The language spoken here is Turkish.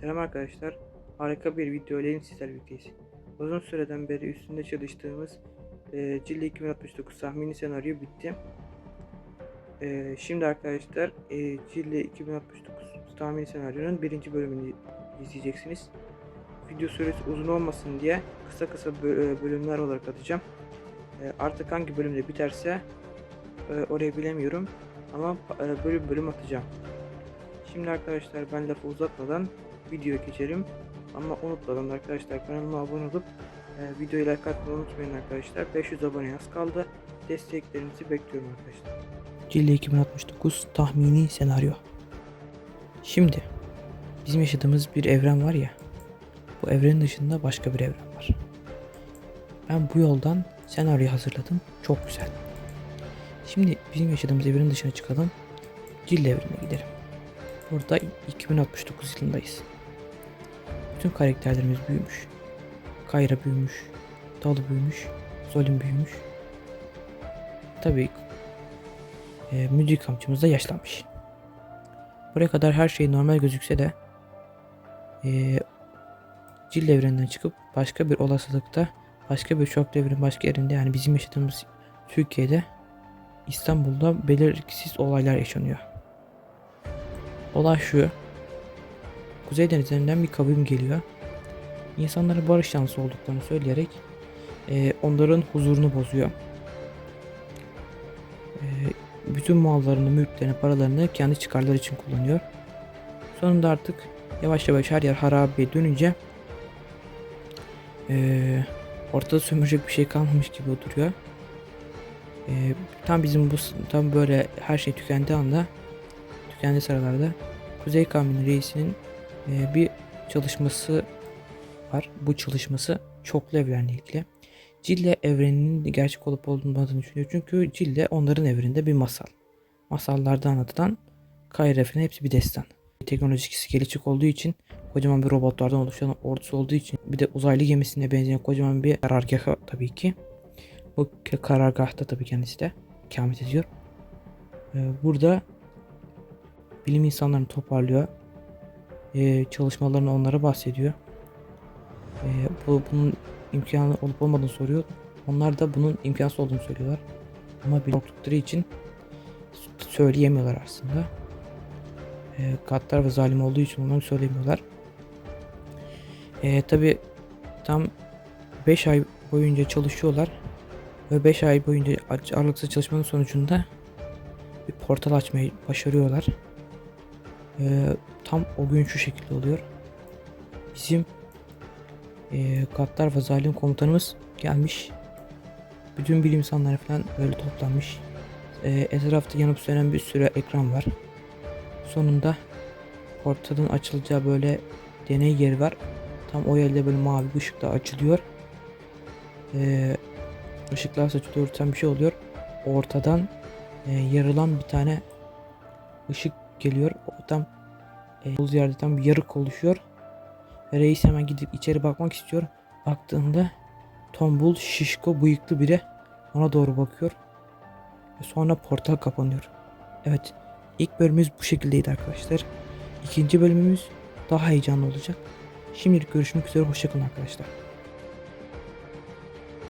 Selam arkadaşlar. Harika bir video ile sizlerle birlikteyiz. Uzun süreden beri üstünde çalıştığımız e, Cilli 2069 tahmini senaryo bitti. E, şimdi arkadaşlar e, Cilli 2069 tahmini senaryonun birinci bölümünü izleyeceksiniz. Video süresi uzun olmasın diye kısa kısa e, bölümler olarak atacağım. E, artık hangi bölümde biterse e, orayı bilemiyorum ama e, bölüm bölüm atacağım. Şimdi arkadaşlar ben lafı uzatmadan videoya geçelim. Ama unutmadan arkadaşlar kanalıma abone olup e, videoyu like atmayı unutmayın arkadaşlar. 500 abone az kaldı. Desteklerinizi bekliyorum arkadaşlar. Cilli 2069 tahmini senaryo. Şimdi bizim yaşadığımız bir evren var ya. Bu evrenin dışında başka bir evren var. Ben bu yoldan senaryo hazırladım. Çok güzel. Şimdi bizim yaşadığımız evrenin dışına çıkalım. Cilli evrenine gidelim. Burada 2069 yılındayız. Bütün karakterlerimiz büyümüş. Kayra büyümüş. Dalı büyümüş. Zolim büyümüş. Tabii e, müdrik amcamız da yaşlanmış. Buraya kadar her şey normal gözükse de e, Cill evreninden çıkıp başka bir olasılıkta başka bir şok devrin başka yerinde yani bizim yaşadığımız Türkiye'de İstanbul'da belirsiz olaylar yaşanıyor. Olay şu. Kuzey denizlerinden bir kavim geliyor. İnsanlara barış yanlısı olduklarını söyleyerek e, onların huzurunu bozuyor. E, bütün mallarını, mülklerini, paralarını kendi çıkarları için kullanıyor. Sonunda artık yavaş yavaş her yer harabeye dönünce e, ortada sömürecek bir şey kalmamış gibi duruyor. E, tam bizim bu tam böyle her şey tükendiği anda tükendiği sıralarda Kuzey Kavminin reisinin e, bir çalışması var. Bu çalışması çoklu evrenle ilgili. Cille evreninin gerçek olup olmadığını düşünüyor. Çünkü Cille onların evreninde bir masal. Masallarda anlatılan Kayra evreni hepsi bir destan. Teknolojisi gelişik olduğu için kocaman bir robotlardan oluşan ordusu olduğu için bir de uzaylı gemisine benzeyen kocaman bir karargahı tabii ki. Bu karargahta tabii kendisi de ikamet ediyor. Ee, burada bilim insanlarını toparlıyor. Ee, çalışmalarını onlara bahsediyor. Ee, bu bunun imkanı olup olmadığını soruyor. Onlar da bunun imkansız olduğunu söylüyorlar. Ama bir korktukları için söyleyemiyorlar aslında. Ee, gaddar ve zalim olduğu için onları söylemiyorlar. Ee, Tabi tam 5 ay boyunca çalışıyorlar. Ve 5 ay boyunca aralıksız çalışmanın sonucunda bir portal açmayı başarıyorlar. Ee, tam o gün şu şekilde oluyor. Bizim e, gaddar ve komutanımız gelmiş. Bütün bilim insanları falan böyle toplanmış. E, etrafta yanıp sönen bir sürü ekran var. Sonunda portalın açılacağı böyle deney yeri var. Tam o yerde böyle mavi ışıkla açılıyor. E, ışıklar saçılıyor, tam bir şey oluyor. Ortadan e, yarılan bir tane ışık geliyor. O tam e, olduğu yerde tam bir yarık oluşuyor. Ve reis hemen gidip içeri bakmak istiyor. Baktığında tombul, şişko, bıyıklı biri ona doğru bakıyor. Ve sonra portal kapanıyor. Evet, ilk bölümümüz bu şekildeydi arkadaşlar. İkinci bölümümüz daha heyecanlı olacak. Şimdilik görüşmek üzere, hoşçakalın arkadaşlar.